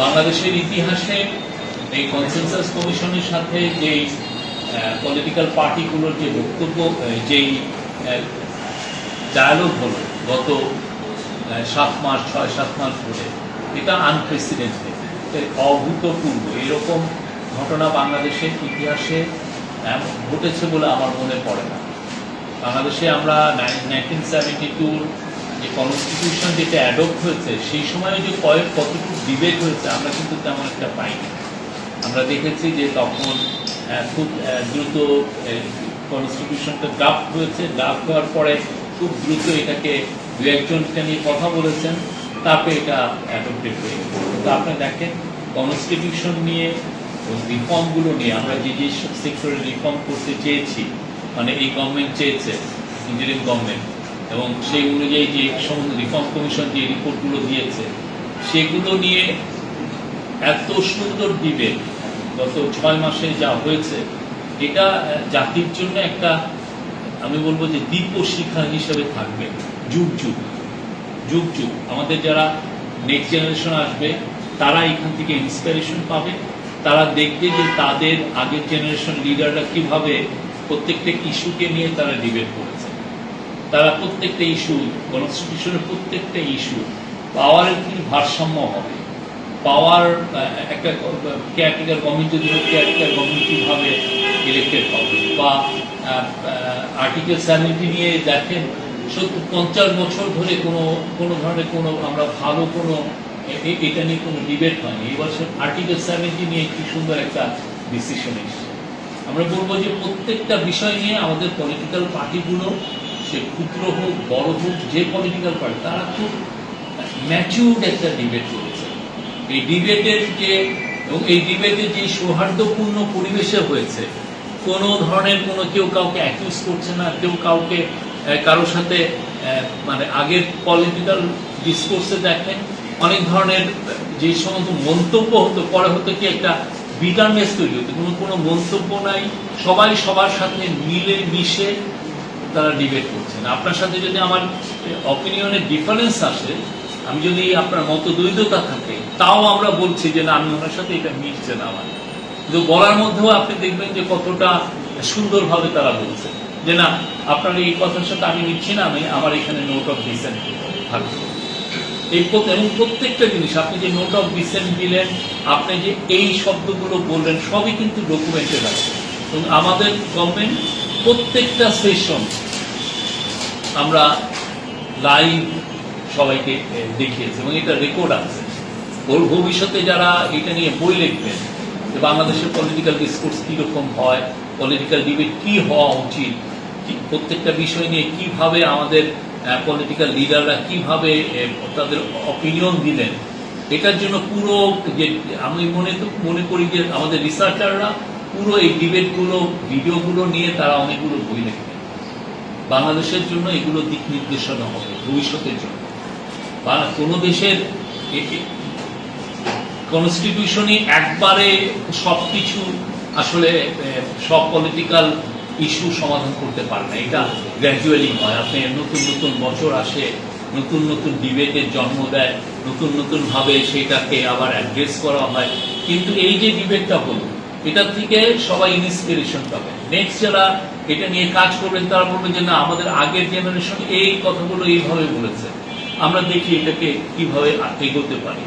বাংলাদেশের ইতিহাসে এই কনসেনসাস কমিশনের সাথে যে পলিটিক্যাল পার্টিগুলোর যে বক্তব্য যেই ডায়ালগ হলো গত সাত মাস ছয়, সাত মাস ধরে, এটা আনপ্রেসিডেন্টেড অভূতপূর্ব। এরকম ঘটনা বাংলাদেশের ইতিহাসে ঘটেছে বলে আমার মনে পড়ে না। বাংলাদেশে আমরা নাইনটিন সেভেন্টি টুর যে কনস্টিটিউশন যেটা অ্যাডপ্ট হয়েছে, সেই সময়ে যে কয়েক কতটুকু ডিবেট হয়েছে, আমরা কিন্তু তেমন একটা পাইনি। আমরা দেখেছি যে তখন খুব দ্রুত কনস্টিটিউশনটা ড্রাফট হয়েছে। ড্রাফট হওয়ার পরে খুব দ্রুত এটাকে দু একজনকে নিয়ে কথা বলেছেন, তারপরে এটা অ্যাডপ্টেড হয়ে কিন্তু আপনি দেখেন কনস্টিটিউশন নিয়ে রিফর্মগুলো নিয়ে, আমরা যে যে সেক্টরে রিফর্ম করতে চেয়েছি মানে এই গভর্নমেন্ট চেয়েছে ইঞ্জিনিয়ারিং গভর্নমেন্ট এবং সেই অনুযায়ী যে সমস্ত রিফর্ম কমিশন যে রিপোর্টগুলো দিয়েছে, সেগুলো নিয়ে এত সুন্দর ডিবেট গত ছয় মাসে যা হয়েছে, এটা জাতির জন্য একটা, আমি বলব যে দীপ শিক্ষা হিসেবে থাকবে। যুগ যুগ। যুগ যুগ। আমাদের যারা নেক্সট জেনারেশন আসবে, তারা এখান থেকে ইন্সপিরেশন পাবে। তারা দেখবে যে তাদের আগের জেনারেশন লিডাররা কীভাবে প্রত্যেকটা ইস্যুকে নিয়ে তারা ডিবেট করেছে। তারা প্রত্যেকটা ইস্যু কনস্টিটিউশনের প্রত্যেকটা ইস্যু পাওয়ারের কি ভারসাম্য হবে? পাওয়ার একটা কেয়ারটেকার গভর্নমেন্ট যদি কেয়ারটেকার গভর্নমেন্ট কীভাবে ইলেক্টেড হবে? বা আর্টিকেল সেভেন্টি নিয়ে দেখেন পঞ্চাশ বছর ধরে কোনো কোনো ধরনের কোনো আমরা ভালো কোনো এটা নিয়ে কোনো ডিবেট হয়নি। এবছর আর্টিকেল সেভেন্টি নিয়ে কি সুন্দর একটা ডিসিশন এসেছে। আমরা বলব যে প্রত্যেকটা বিষয় নিয়ে আমাদের পলিটিক্যাল পার্টিগুলো সে ক্ষুদ্র হোক, বড় হোক, যে পলিটিক্যাল পার্টি তারা খুব ম্যাচিউর্ড একটা ডিবেট করেছে। এই ডিবেটের যে এবং এই ডিবেটে যে সৌহার্দ্যপূর্ণ পরিবেশে হয়েছে, কোনো ধরনের কোনো কেউ কাউকে অ্যাকিউজ করছে না, কেউ কাউকে কারোর সাথে মানে আগের পলিটিক্যাল ডিসকোর্সে দেখেন। অনেক ধরনের, যে সমস্ত মন্তব্য হতো, পরে হতো কি একটা বিটারনেস তৈরি হতো। কোনো কোনো মন্তব্য নাই, সবাই সবার সাথে মিলে, মিশে তারা ডিবেট করছেন। আপনার সাথে যদি আমার অপিনিয়নের ডিফারেন্স আসে, আমি যদি আপনার মত থাকে, তাও আমরা বলছি যে না, আমি ওনার সাথে এটা মিশছে না আমার। কিন্তু বলার মধ্যেও আপনি দেখবেন যে কতটা সুন্দরভাবে তারা বলছে। যে না, আপনার এই কথার সাথে আমি নিচ্ছি না, আমি আমার এখানে নোট অফ ডিসেন্ট থাকবে এই এবং প্রত্যেকটা জিনিস, আপনি যে নোট অফ ডিসেন্ট দিলেন, আপনি যে এই শব্দগুলো বললেন, সবই কিন্তু ডকুমেন্টেড আছে। এবং আমাদের গভর্নমেন্ট প্রত্যেকটা সেশন আমরা লাইভ সবাইকে দেখিয়েছি এবং এটা রেকর্ড আছে। ওর ভবিষ্যতে যারা এটা নিয়ে বই লিখবেন যে বাংলাদেশের পলিটিক্যাল ডিসকোর্স কীরকম হয় পলিটিক্যাল ডিবেট কি হওয়া উচিত প্রত্যেকটা বিষয় নিয়ে কীভাবে আমাদের পলিটিক্যাল লিডাররা কীভাবে তাদের অপিনিয়ন দিলেন এটার জন্য পুরো যে আমি মনে মনে করি যে আমাদের রিসার্চাররা পুরো এই ডিবেটগুলো, ভিডিওগুলো নিয়ে তারা অনেকগুলো বই লিখবেন বাংলাদেশের জন্য এগুলো দিক নির্দেশনা হবে, ভবিষ্যতের জন্য। কোনো দেশের কনস্টিটিউশনই একবারে সব কিছু আসলে সব পলিটিক্যাল ইস্যু সমাধান করতে পারে না। এটা গ্র্যাজুয়ালি হয়। আপনি নতুন নতুন বছর আসে, নতুন নতুন ডিবেটের জন্ম দেয়, নতুন নতুন ভাবে সেটাকে আবার অ্যাড্রেস করা হয়। কিন্তু এই যে ডিবেটটা হলো এটা থেকে সবাই ইন্সপিরেশন পাবে। নেক্সট যারা এটা নিয়ে কাজ করবেন, তারা বলবেন যে, না, আমাদের আগের জেনারেশন এই কথাগুলো এইভাবে বলেছে। আমরা দেখি এটাকে কীভাবে এগোতে পারি।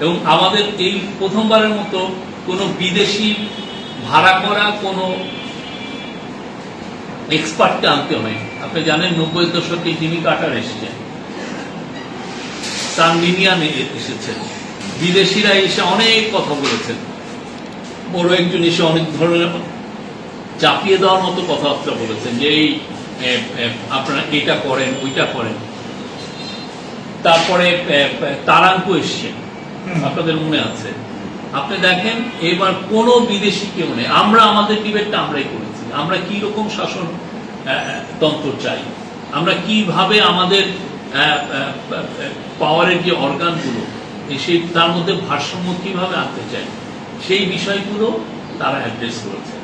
এবং আমাদের এই প্রথমবারের মতো কোনো বিদেশি ভাড়া করা কোনো এক্সপার্টকে আনতে হয়নি আপনি জানেন, নব্বই দশকে জিমি কাটার এসেছেন সানমিনিয়ান এসেছেন বিদেশিরা এসে অনেক কথা বলেছেন। বড় একজন এসে অনেক ধরনের চাপিয়ে দেওয়ার মতো কথাবার্তা বলেছেন যে এই আপনারা এটা করেন ওইটা করেন। তারপরে তারাঙ্কু এসছেন আপনাদের মনে আছে? আপনি দেখেন এবার কোনো বিদেশি কেউ নেই। আমরা আমাদের ডিবেটটা আমরাই করেছি। আমরা কি রকম শাসন তন্ত্র চাই? আমরা কীভাবে আমাদের পাওয়ারের যে অর্গানগুলো সেই তার মধ্যে ভারসাম্য কীভাবে আনতে চাই? সেই বিষয়গুলো তারা অ্যাড্রেস করেছে।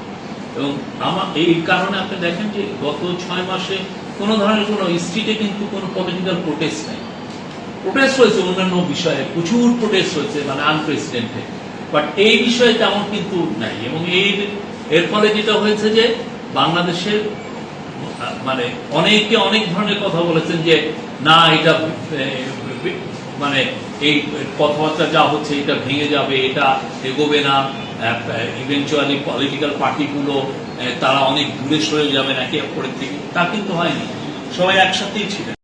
এবং আমার এই কারণে আপনি দেখেন যে গত ছয় মাসে কোনো ধরনের কোনো স্ট্রিটে কিন্তু কোনো পলিটিক্যাল প্রোটেস্ট নেই। প্রোটেস্ট হয়েছে অন্যান্য বিষয়ে, প্রচুর প্রোটেস্ট হয়েছে মানে আনপ্রেসিডেন্টেড বাট এই বিষয়ে তেমন কিন্তু নাই। এবং এই এর ফলে যেটা হয়েছে যে বাংলাদেশের মানে অনেকে অনেক ধরনের কথা বলেছেন যে, না, এটা মানে এই কথাবার্তা যা হচ্ছে, এটা ভেঙে যাবে, এটা এগোবে না। ইভেনচুয়ালি পলিটিক্যাল পার্টিগুলো তারা অনেক দূরে সরে যাবে নাকি অপরের থেকে। তা কিন্তু হয়নি। সবাই একসাথেই ছিলেন।